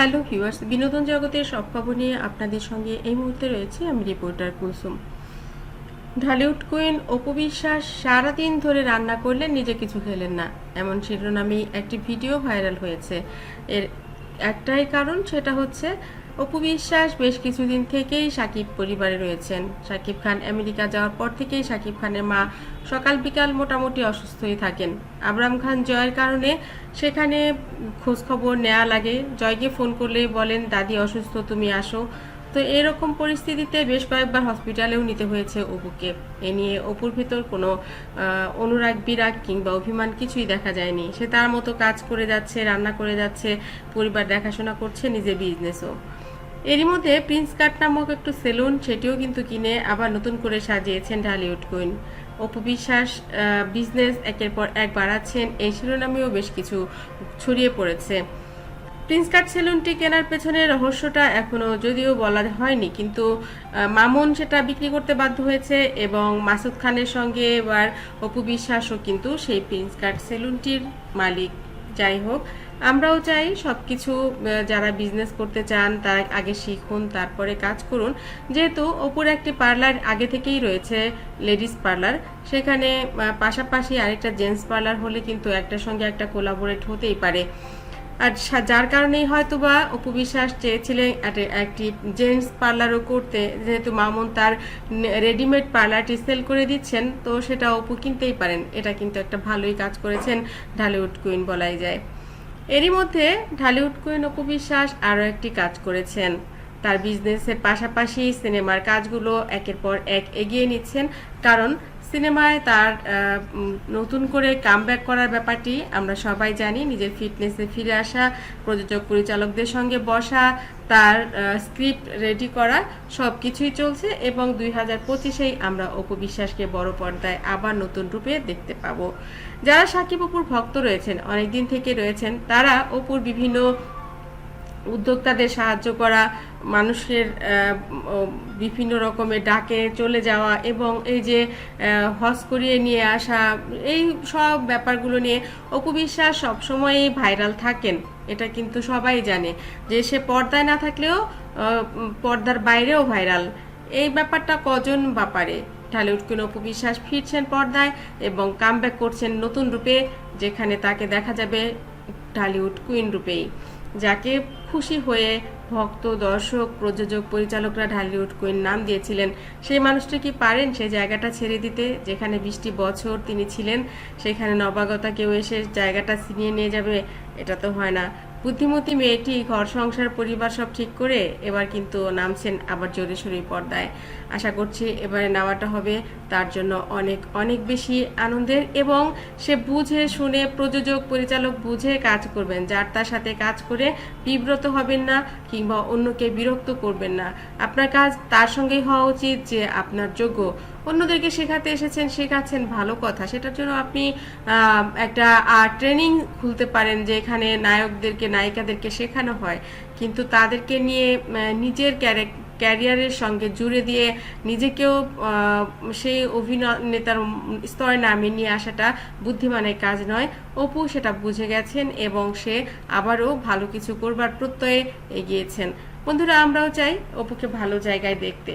Hello viewers, বিনোদন জগতের সব খবর নিয়ে আপনাদের সঙ্গে এই মুহূর্তে রয়েছে আমি রিপোর্টার কুলসুম। ঢালিউড কুইন অপু বিশ্বাস সারাদিন ধরে রান্না করলেন নিজে কিছু খেলেন না। এমন শিরোনামে একটি ভিডিও ভাইরাল হয়েছে। এর একটাই কারণ সেটা হচ্ছে অপু বিশ্বাস বেশ কিছুদিন থেকেই সাকিব পরিবারে রয়েছেন। সাকিব খান আমেরিকা যাওয়ার পর থেকেই সাকিব খানের মা সকাল বিকাল মোটামুটি অসুস্থই থাকেন। আবরাম খান জয়ের কারণে সেখানে খোঁজ খবর নেওয়া লাগে। জয়কে ফোন করলে বলেন, দাদি অসুস্থ, তুমি আসো। তো এরকম পরিস্থিতিতে বেশ কয়েকবার হসপিটালেও নিতে হয়েছে অপুকে। এ নিয়ে অপুর ভিতর কোনো অনুরাগ, বিরাগ কিংবা অভিমান কিছুই দেখা যায়নি। সে তার মতো কাজ করে যাচ্ছে, রান্না করে যাচ্ছে, পরিবার দেখাশোনা করছে, নিজের বিজনেসও এরই মধ্যে প্রিন্স কাট নামক একটু সেলুন সেটিও কিন্তু কিনে আবার নতুন করে সাজিয়েছেন ঢালিউড কুইন। অপু বিশ্বাস বিজনেস একের পর এক বাড়াচ্ছেন। এই শিরোনামেও বেশ কিছু ছড়িয়ে পড়েছে। প্রিন্স কাট সেলুনটি কেনার পেছনে রহস্যটা এখনও যদিও বলা হয়নি, কিন্তু মামুন সেটা বিক্রি করতে বাধ্য হয়েছে এবং মাসুদ খানের সঙ্গে এবার অপু বিশ্বাসও কিন্তু সেই প্রিন্স কাট সেলুনটির মালিক। যাই হোক আমরাও চাই সব কিছু যারা বিজনেস করতে চান, তারা আগে শিখুন, তারপরে কাজ করুন। যেহেতু অপুর একটি পার্লার আগে থেকেই রয়েছে লেডিস পার্লার সেখানে পাশাপাশি আরেকটা জেন্টস পার্লার হলে কিন্তু একটার সঙ্গে একটা কোলাবোরেট হতেই পারে। আর যার কারণেই হয়তোবা অপু বিশ্বাস চেয়েছিলেন একটা- একটি জেন্টস পার্লারও করতে। যেহেতু মামুন তার রেডিমেড পার্লারটি সেল করে দিচ্ছেন, তো সেটা অপু কিনতেই পারেন। এটা কিন্তু একটা ভালোই কাজ করেছেন ঢালিউড কুইন বলাই যায়। এরই মধ্যে ঢালিউড কুইন অপু বিশ্বাস আরও একটি কাজ করেছেন। তার বিজনেসের পাশাপাশি সিনেমার কাজগুলো একের পর এক এগিয়ে নিচ্ছেন, কারণ সিনেমায় তার নতুন করে কামব্যাক করার ব্যাপারটি আমরা সবাই জানি। নিজের ফিটনেসে ফিরে আসা, প্রযোজক পরিচালকদের সঙ্গে বসা, তার স্ক্রিপ্ট রেডি করা সব কিছুই চলছে এবং দুই হাজার পঁচিশেই আমরা অপু বিশ্বাসকে বড় পর্দায় আবার নতুন রূপে দেখতে পাবো। যারা সাকিব অপুর ভক্ত রয়েছেন, অনেকদিন থেকে রয়েছেন, তারা অপুর বিভিন্ন উদ্যোক্তাদের সাহায্য করা, মানুষের বিভিন্ন রকমের ডাকে চলে যাওয়া এবং এই যে হজ করিয়ে নিয়ে আসা, এই সব ব্যাপারগুলো নিয়ে অপু বিশ্বাস সবসময়ই ভাইরাল থাকেন। এটা কিন্তু সবাই জানে। যে সে পর্দায় না থাকলেও পর্দার বাইরেও ভাইরাল। এই ব্যাপারটা কজন ব্যাপারে ঢালিউড কুইন অপু বিশ্বাস ফিরছেন পর্দায় এবং কামব্যাক করছেন নতুন রূপে, যেখানে তাকে দেখা যাবে ঢালিউড কুইন রূপেই। যাকে খুশি হয়ে ভক্ত, দর্শক, প্রযোজক, পরিচালকরা ঢালিউড কুইন নাম দিয়েছিলেন। সেই মানুষটা কি পারেন সেই জায়গাটা ছেড়ে দিতে? যেখানে বৃষ্টি বছর তিনি ছিলেন, সেখানে নবাগতা কেউ এসে জায়গাটা ছিনিয়ে নিয়ে যাবে? এটা তো হয় না। বুদ্ধিমতী মেয়েটি ঘর, সংসার, পরিবার সব ঠিক করে এবার কিন্তু নামছেন আবার জোরে সোরে পর্দায়। আশা করছি এবারে নেওয়াটা হবে তার জন্য অনেক অনেক বেশি আনন্দের এবং সে বুঝে শুনে প্রযোজক, পরিচালক বুঝে কাজ করবেন। যার তার সাথে কাজ করে বিব্রত হবেন না কিংবা অন্যকে বিরক্ত করবেন না। আপনার কাজ তার সঙ্গেই হওয়া উচিত যে আপনার যোগ্য। অন্যদেরকে শেখাতে এসেছেন, শেখাচ্ছেন ভালো কথা। সেটার জন্য আপনি একটা ট্রেনিং খুলতে পারেন যে এখানে নায়কদেরকে, নায়িকাদেরকে শেখানো হয়। কিন্তু তাদেরকে নিয়ে নিজের ক্যারিয়ারের সঙ্গে জুড়ে দিয়ে নিজেকেও সেই অভিনেতার স্তরে নামিয়ে নিয়ে আসাটা বুদ্ধিমানের কাজ নয়। অপু সেটা বুঝে গেছেন এবং সে আবারও ভালো কিছু করবার প্রত্যয়ে এগিয়েছেন। বন্ধুরা, আমরাও চাই অপুকে ভালো জায়গায় দেখতে।